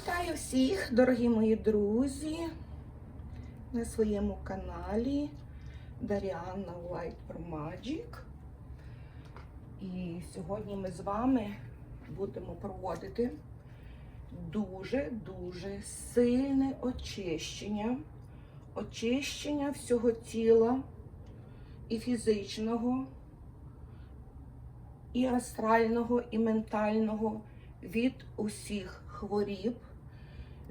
Вітаю всіх, дорогі мої друзі, на своєму каналі Даріанна White Pro Magic. І сьогодні ми з вами будемо проводити дуже-дуже сильне очищення, очищення всього тіла і фізичного, і астрального, і ментального від усіх хворіб,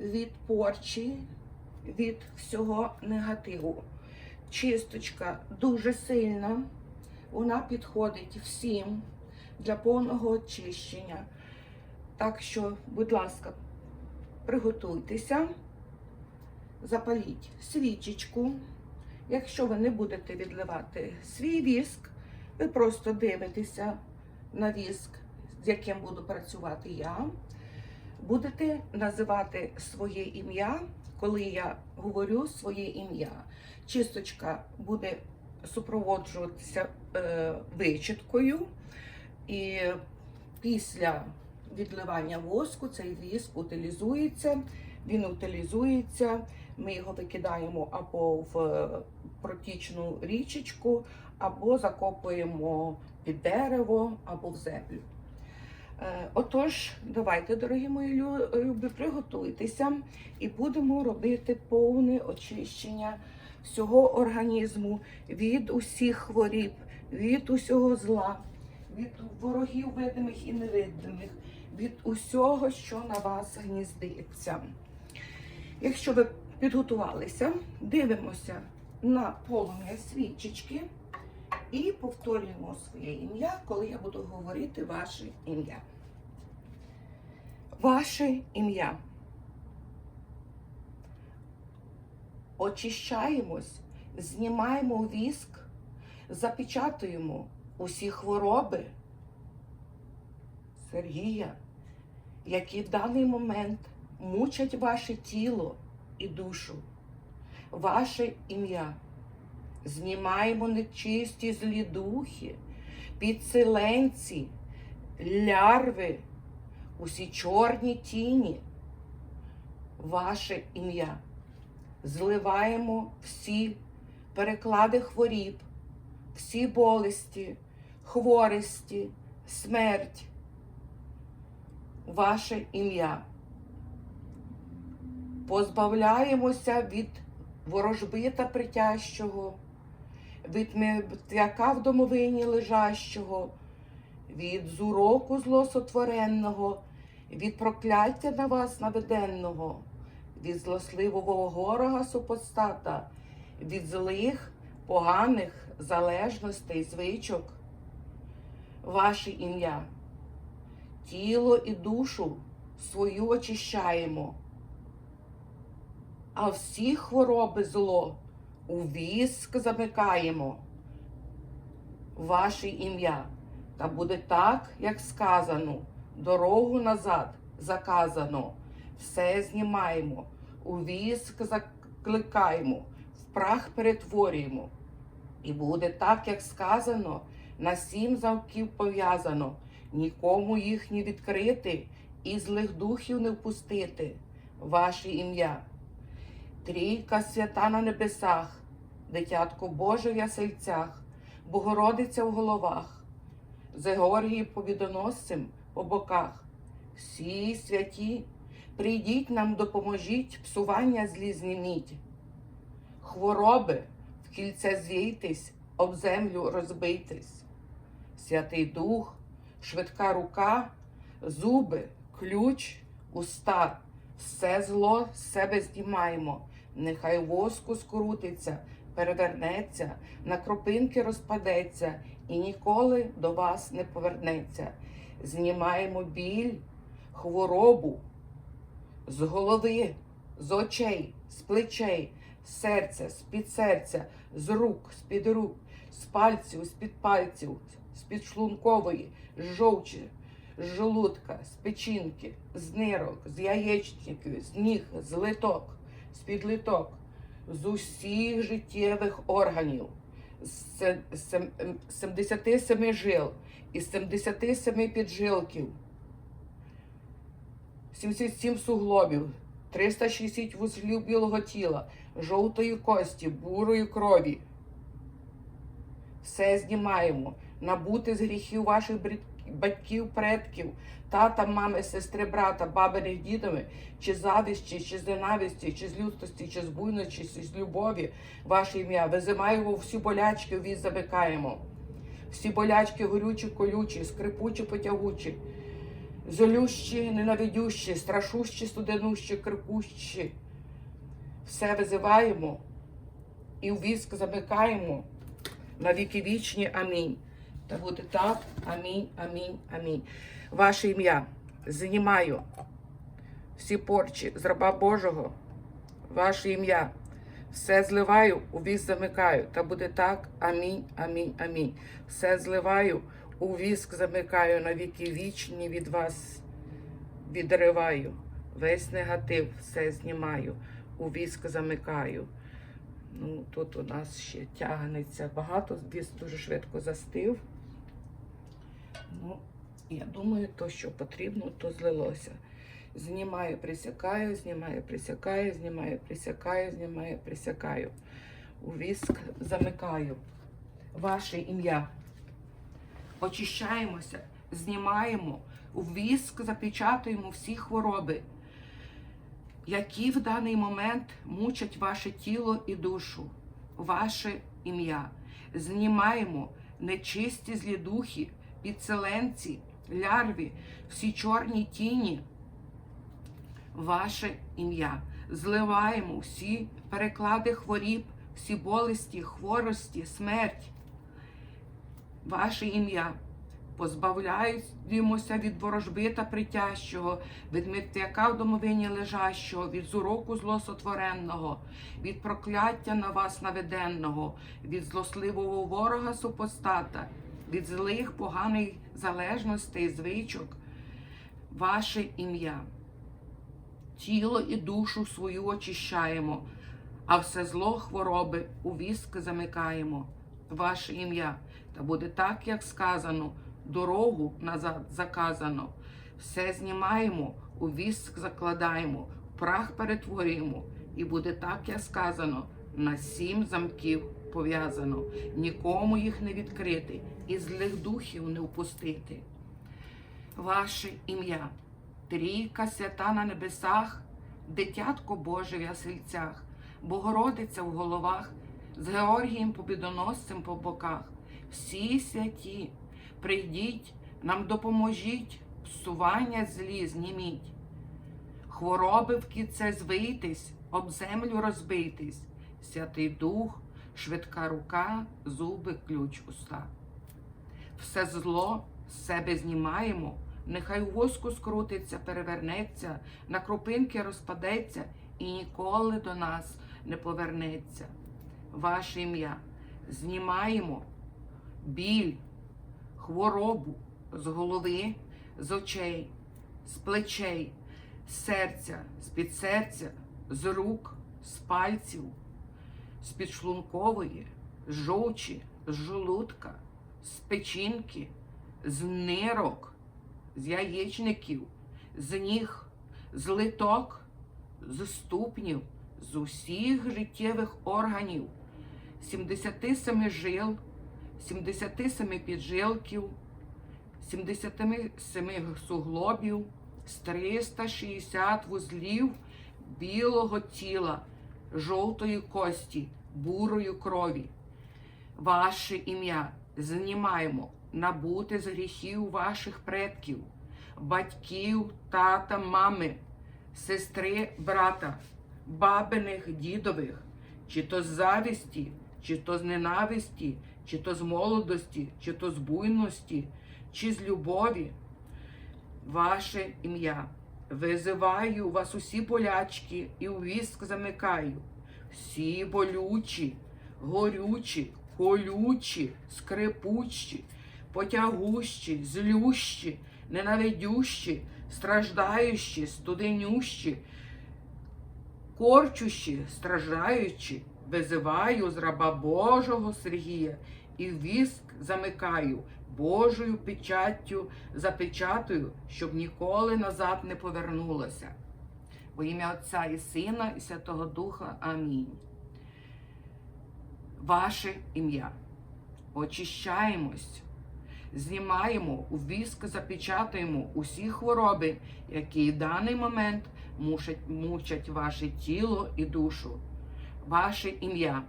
від порчі, від всього негативу. Чисточка дуже сильна, вона підходить всім для повного очищення. Так що, будь ласка, приготуйтеся, запаліть свічечку. Якщо ви не будете відливати свій віск, ви просто дивитеся на віск, з яким буду працювати я. Будете називати своє ім'я, коли я говорю своє ім'я. Чисточка буде супроводжуватися е, вичіткою, і після відливання воску цей віск утилізується. Він утилізується, ми його викидаємо або в е, протічну річечку, або закопуємо під дерево, або в землю. Е, Отож, давайте, дорогі мої лю- любі, приготуйтеся і будемо робити повне очищення всього організму від усіх хворіб, від усього зла, від ворогів видимих і невидимих, від усього, що на вас гніздиться. Якщо ви підготувалися, дивимося на полум'я свічечки і повторюємо своє ім'я, коли я буду говорити ваше ім'я. Ваше ім'я. Очищаємось, знімаємо віск, запечатуємо усі хвороби Сергія, які в даний момент мучать ваше тіло і душу, ваше ім'я. Знімаємо нечисті злі духи, підселенці, лярви, усі чорні тіні, ваше ім'я. Зливаємо всі переклади хворіб, всі болесті, хворості, смерть. Ваше ім'я. Позбавляємося від ворожби та притяжчого, від мертвяка в домовині лежащого, від зуроку злосотворенного, від прокляття на вас наведенного, від злосливого ворога супостата, від злих, поганих залежностей, звичок. Ваше ім'я, тіло і душу свою очищаємо а всі хвороби зло у віск замикаємо. Ваше ім'я. Та буде так, як сказано, дорогу назад заказано. Все знімаємо, у віск закликаємо, в прах перетворюємо. І буде так, як сказано, на сім замків пов'язано, нікому їх не відкрити і злих духів не впустити. Ваше ім'я. Трійка свята на небесах, дитятко Боже в ясельцях, Богородиця в головах, Зегоргій побідоносцем по боках. Всі святі, прийдіть нам, допоможіть, псування злі. Хвороби в кільце звійтесь, об землю розбийтесь. Святий Дух, швидка рука, зуби, ключ, уста. Все зло з себе знімаємо, нехай воску скрутиться, перевернеться, на кропинки розпадеться і ніколи до вас не повернеться. Знімаємо біль, хворобу з голови, з очей, з плечей, з серця, з-під серця, з рук, з-під рук, з пальців, з-під пальців, з-під шлункової, з жовчі, з желудка, з печінки, з нирок, з яєчників, з ніг, з литок, з підлиток, з усіх життєвих органів, з се- сем- ем, 77 жил, із 77 піджилків. 77 суглобів, 360 вузлів білого тіла, жовтої кості, бурої крові. Все знімаємо. Набути з гріхів ваших батьків, предків, тата, мами, сестри, брата, бабиних дідами, чи завісті, чи з ненависті, чи з лютості, чи з буйності, чи з любові, ваше ім'я. Визимаємо всі болячки, віз замикаємо. Всі болячки горючі, колючі, скрипучі, потягучі, золющі, ненавидющі, страшущі, студенущі, крикущі. Все визиваємо і в віск замикаємо на віки вічні. Амінь. Та буде так. Амінь, амінь, амінь. Ваше ім'я знімаю всі порчі з раба Божого. Ваше ім'я. Все зливаю, у віск замикаю. Та буде так. Амінь, амінь, амінь. Все зливаю, у віск замикаю на віки вічні від вас відриваю. Весь негатив, все знімаю, у віск замикаю. Ну, тут у нас ще тягнеться багато, віз дуже швидко застив. Ну, я думаю, то, що потрібно, то злилося. Знімаю, присякаю, знімаю, присякаю, знімаю, присякаю, знімаю, присякаю. У віск замикаю. Ваше ім'я. Очищаємося, знімаємо, у віск запечатуємо всі хвороби, які в даний момент мучать ваше тіло і душу, ваше ім'я. Знімаємо нечисті злі духи, підселенці, лярві, всі чорні тіні, ваше ім'я. Зливаємо всі переклади хворіб, всі болесті, хворості, смерть. Ваше ім'я. Позбавляємося від ворожби та притяжчого, від мертвяка в домовині лежащого, від зуроку злосотворенного, від прокляття на вас наведенного, від злосливого ворога супостата, від злих поганих залежностей, звичок. Ваше ім'я. Тіло і душу свою очищаємо, а все зло хвороби у віск замикаємо. Ваше ім'я. Та буде так, як сказано, дорогу назад заказано. Все знімаємо, у віск закладаємо, прах перетворюємо, і буде так, як сказано, на сім замків пов'язано, нікому їх не відкрити, і злих духів не впустити. Ваше ім'я, трійка свята на небесах, дитятко Боже в ясельцях, Богородиця в головах, з Георгієм Побідоносцем по боках. Всі святі, прийдіть, нам допоможіть, псування злі зніміть. Хвороби в кіце звийтесь, об землю розбийтесь, Святий Дух, швидка рука, зуби, ключ уста. Все зло з себе знімаємо, нехай у воску скрутиться, перевернеться, на крупинки розпадеться і ніколи до нас не повернеться. Ваше ім'я знімаємо біль, хворобу з голови, з очей, з плечей, з серця, з під серця, з рук, з пальців, з підшлункової, з жовчі, з желудка, з печінки, з нирок, з яєчників, з ніг, з литок, з ступнів, з усіх життєвих органів, 77 жил, 77 піджилків, 77 суглобів, з 360 вузлів білого тіла, жовтої кості, бурої крові. Ваше ім'я знімаємо набути з гріхів ваших предків, батьків, тата, мами, сестри, брата, бабиних, дідових, чи то з завісті, чи то з ненависті, чи то з молодості, чи то з буйності, чи з любові. Ваше ім'я. Визиваю вас усі болячки і у віск замикаю. Всі болючі, горючі, колючі, скрипучі, потягущі, злющі, ненавидющі, страждаючі, студенющі, корчущі, страждаючі, визиваю з раба Божого Сергія і віск замикаю, Божою печаттю запечатую, щоб ніколи назад не повернулося. Во ім'я Отця і Сина, і Святого Духа. Амінь. Ваше ім'я. Очищаємось, знімаємо у віск, запечатуємо усі хвороби, які в даний момент мушать, мучать ваше тіло і душу. Ваше ім'я.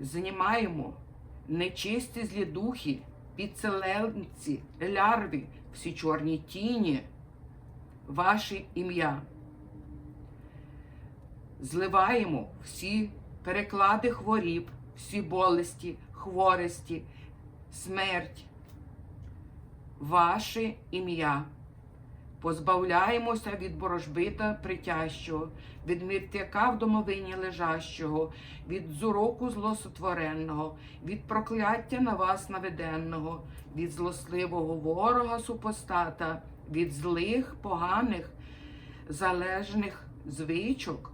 Знімаємо нечисті злі духи, підселенці, лярви, всі чорні тіні. Ваше ім'я. Зливаємо всі переклади хворіб, всі болесті, хворості, смерть. Ваше ім'я. Позбавляємося від борожбита притящого, від мертвяка в домовині лежащого, від зуроку злосотвореного, від прокляття на вас наведенного, від злосливого ворога супостата, від злих, поганих, залежних звичок.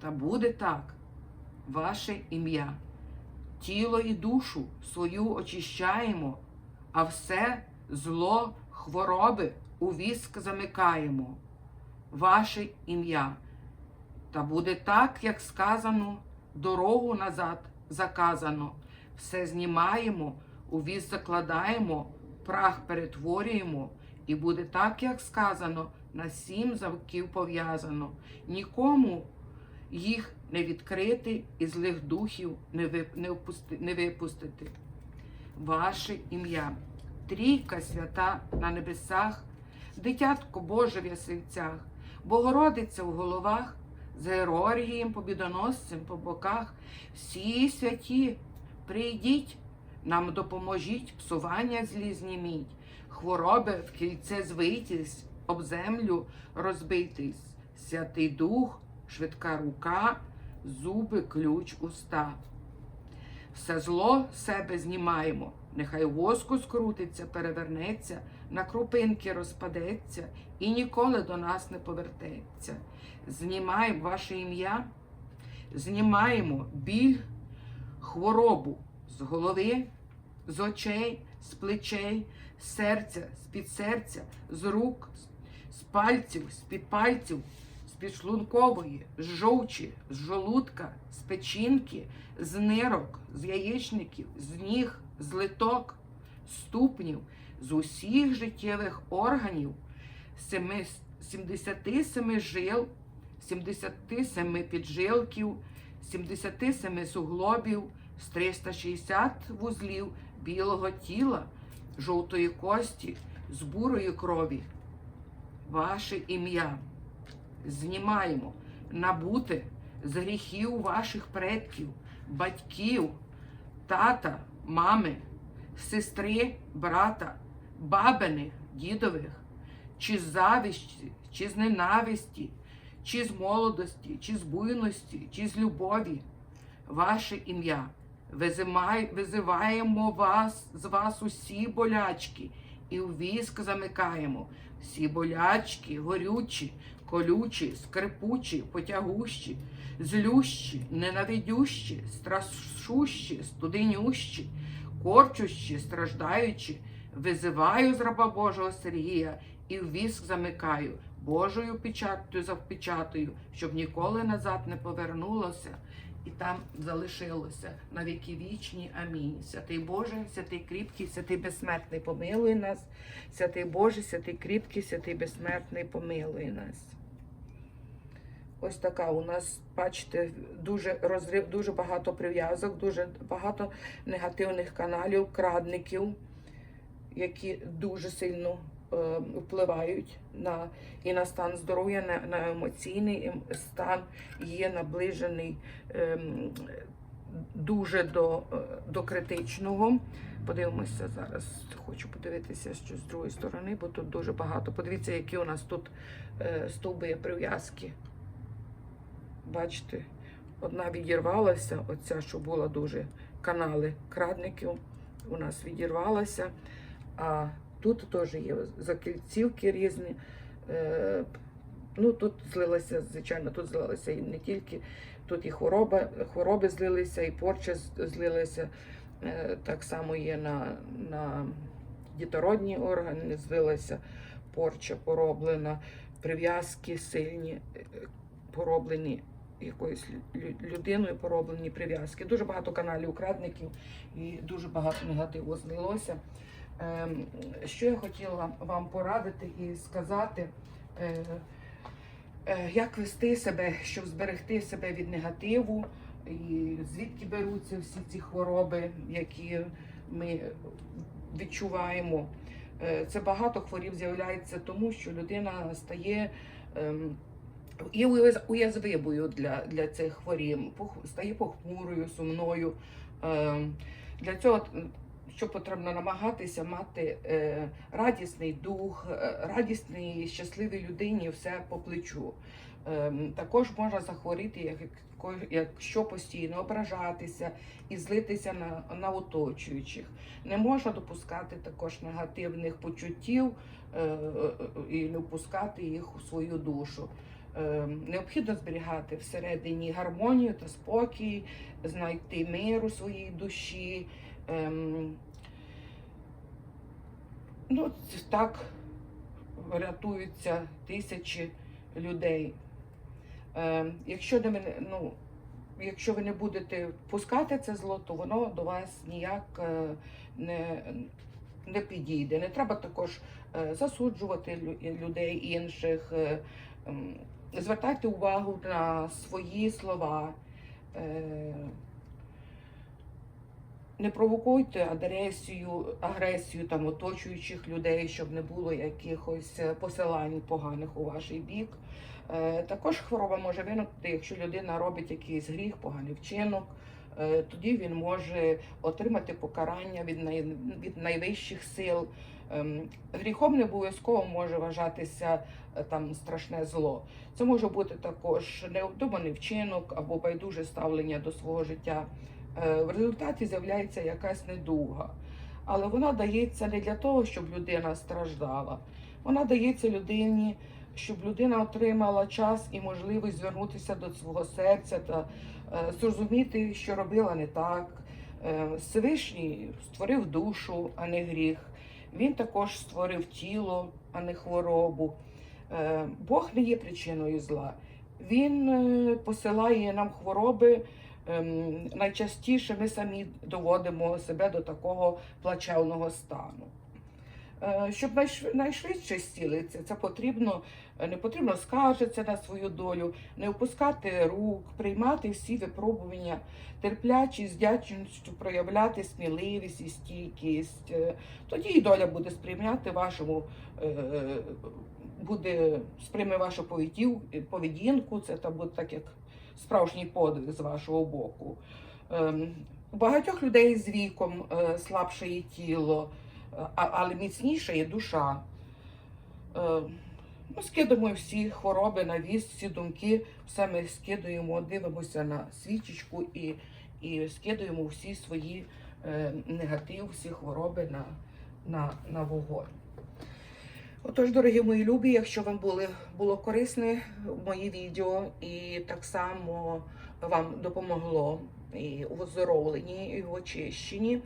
Та буде так, ваше ім'я. Тіло і душу свою очищаємо, а все зло, хвороби у віск замикаємо. Ваше ім'я. Та буде так, як сказано, дорогу назад заказано. Все знімаємо, у віз закладаємо, прах перетворюємо, і буде так, як сказано, на сім завків пов'язано. Нікому їх не відкрити і злих духів не, випустити. Ваше ім'я, трійка свята на небесах, дитятко Боже в ясельцях, Богородиця в головах, з Георгієм побідоносцем по боках, всі святі, прийдіть, нам допоможіть, псування злі зніміть, хвороби в кільце звитись, об землю розбитись, святий дух, швидка рука, зуби, ключ, уста. Все зло себе знімаємо, нехай воску скрутиться, перевернеться, на крупинки розпадеться і ніколи до нас не повертеться. Знімаємо ваше ім'я, знімаємо біль, хворобу з голови, з очей, з плечей, з серця, з під серця, з рук, з пальців, з під пальців, підшлункової, з жовчі, з жолудка, з печінки, з нирок, з яєчників, з ніг, з литок, ступнів, з усіх життєвих органів, 77 жил, 77 піджилків, 77 суглобів, з 360 вузлів білого тіла, жовтої кості, з бурої крові. Ваше ім'я знімаємо набути з гріхів ваших предків, батьків, тата, мами, сестри, брата, бабиних, дідових, чи з завісті, чи з ненависті, чи з молодості, чи з буйності, чи з любові. Ваше ім'я. Визиваємо вас з вас усі болячки і у віск замикаємо. Всі болячки, горючі, колючі, скрипучі, потягущі, злющі, ненавидющі, страшущі, студенющі, корчущі, страждаючі, визиваю з раба Божого Сергія і в віск замикаю, Божою печаттю завпечатую, щоб ніколи назад не повернулося і там залишилося на віки вічні. Амінь. Святий Боже, святий кріпкий, святий безсмертний, помилуй нас. Святий Боже, святий кріпкий, святий безсмертний, помилуй нас. Ось така у нас, бачите, дуже розрив, дуже багато прив'язок, дуже багато негативних каналів, крадників, які дуже сильно е, впливають на і на стан здоров'я, на, на емоційний ем- стан, є наближений ем, дуже до, е, до критичного. Подивимося зараз. Хочу подивитися що з другої сторони, бо тут дуже багато. Подивіться, які у нас тут е, стовби прив'язки. Бачите, одна відірвалася, оця, що була дуже канали крадників, у нас відірвалася. А тут теж є закільцівки різні. Е, ну, тут злилася, звичайно, тут злилася і не тільки, тут і хвороба, хвороби злилися, і порча злилася. Е, Так само є на, на дітородні органи, звилася порча пороблена, прив'язки сильні, е, пороблені якоюсь лю- лю- людиною, пороблені прив'язки. Дуже багато каналів крадників і дуже багато негативу злилося. Ем, Що я хотіла вам порадити і сказати, е, е, як вести себе, щоб зберегти себе від негативу, і звідки беруться всі ці хвороби, які ми відчуваємо. Е, Це багато хворіб з'являється тому, що людина стає ем, і уяз- уязвимою для, для цих хворіб, пох- стає похмурою, сумною. Ем, Для цього що потрібно намагатися мати е, радісний дух, е, радісний, щасливій людині все по плечу. Ем, Також можна захворіти, як- як- якщо постійно ображатися і злитися на, на оточуючих. Не можна допускати також негативних почуттів е, і не впускати їх у свою душу. Ем, Необхідно зберігати всередині гармонію та спокій, знайти мир у своїй душі. Ем, Ну, так рятуються тисячі людей. Ем, Якщо не ну, якщо ви не будете пускати це зло, то воно до вас ніяк е, не, не підійде. Не треба також е, засуджувати людей інших. Звертайте увагу на свої слова. е, Не провокуйте агресію, агресію там оточуючих людей, щоб не було якихось посилань поганих у ваш бік. Е, Також хвороба може виникнути, якщо людина робить якийсь гріх, поганий вчинок. е, Тоді він може отримати покарання від, най, від найвищих сил. Ем, Гріхом не обов'язково може вважатися е, там страшне зло. Це може бути також необдуманий вчинок або байдуже ставлення до свого життя. Е, В результаті з'являється якась недуга. Але вона дається не для того, щоб людина страждала. Вона дається людині, щоб людина отримала час і можливість звернутися до свого серця та е, зрозуміти, що робила не так. Всевишній створив душу, а не гріх. Він також створив тіло, а не хворобу. Е, Бог не є причиною зла. Він е, посилає нам хвороби. ем, Найчастіше ми самі доводимо себе до такого плачевного стану. Е, Щоб найшв- найшвидше зцілитися, це потрібно, не потрібно скаржитися на свою долю, не опускати рук, приймати всі випробування, терплячість, вдячністю проявляти сміливість і стійкість. Е, Тоді і доля буде сприйняти вашому, е, буде сприйме вашу поведінку, це та буде так як справжній подвиг з вашого боку. Ем, У багатьох людей з віком слабше є тіло, але міцніша є душа. Е, Ми скидаємо всі хвороби на віз, всі думки, все ми скидаємо, дивимося на свічечку і, і скидаємо всі свої е, негатив, всі хвороби на, на, на вогонь. Отож, дорогі мої любі, якщо вам були, було корисне мої відео і так само вам допомогло і у оздоровленні, і в очищенні,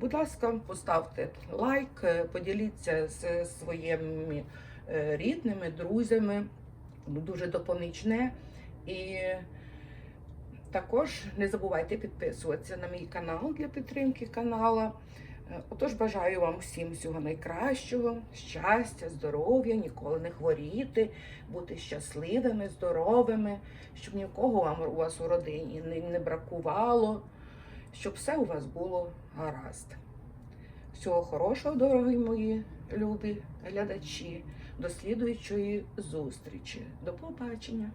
будь ласка, поставте лайк, е, поділіться з своїми е, рідними, друзями, дуже допомічне. І також не забувайте підписуватися на мій канал для підтримки канала. Е, Отож, бажаю вам всім всього найкращого, щастя, здоров'я, ніколи не хворіти, бути щасливими, здоровими, щоб ні в кого вам у вас у родині не бракувало, щоб все у вас було гаразд. Всього хорошого, дорогі мої любі глядачі, до слідуючої зустрічі. До побачення!